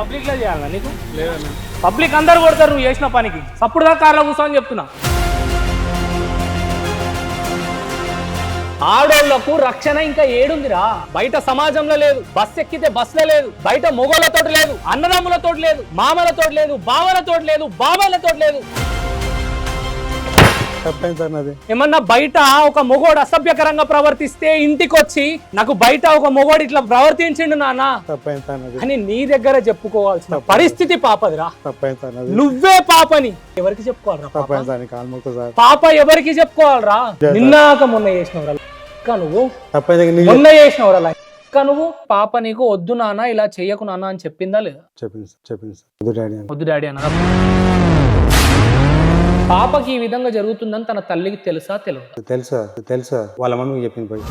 పబ్లిక్లో చేయాలా నీకు లేదన్నా పబ్లిక్ అందరు కొడతారు నువ్వు చేసిన పనికి. అప్పుడు దాకా కార్లో కూర్చోని చెప్తున్నా. ఆడోళ్ళకు రక్షణ ఇంకా ఏడుందిరా. బయట సమాజంలో లేదు బస్ ఎక్కితే బస్సులో లేదు బయట మొగోళ్ళతో లేదు అన్నదమ్ములతో లేదు మామలతో లేదు బావలతో లేదు బాబాలతో లేదు. తప్పైంది సార్ నాది ఏమన్నా బయట ఒక మొగోడు అసభ్యకరంగా ప్రవర్తిస్తే ఇంటికి వచ్చి నాకు బయట ఒక మొగోడు ఇట్లా ప్రవర్తించిండు నాన్న. తప్పైంది సార్ నాది అని నీ దగ్గర చెప్పుకోవాల్సిన పరిస్థితి పాపదిరా. తప్పైంది సార్ నాది నువ్వే పాపని. ఎవరికి చెప్పుకోవాలరా పాప? తప్పైంది సార్ కాలు మొక్కు సార్ పాప ఎవరికి చెప్పుకోవాలరా? నిన్నాక మొన్న చేసినవరా ఇంకా నువ్వు? మొన్న చేసినవరా ఇంకా నువ్వు? పాప నీకు వద్దు నాన్న ఇలా చెయ్యకు నాన్న అని చెప్పిందా లేదా? చెప్పింది సార్ చెప్పింది సార్. వద్దు డాడీ వద్దు డాడీ అన్నదా పాపకి ఈ విధంగా జరుగుతుందని తన తల్లికి తెలుసా తెలుసు తెలుసా తెలుసా? వాళ్ళ మమ్మీకి చెప్పింది పోయి.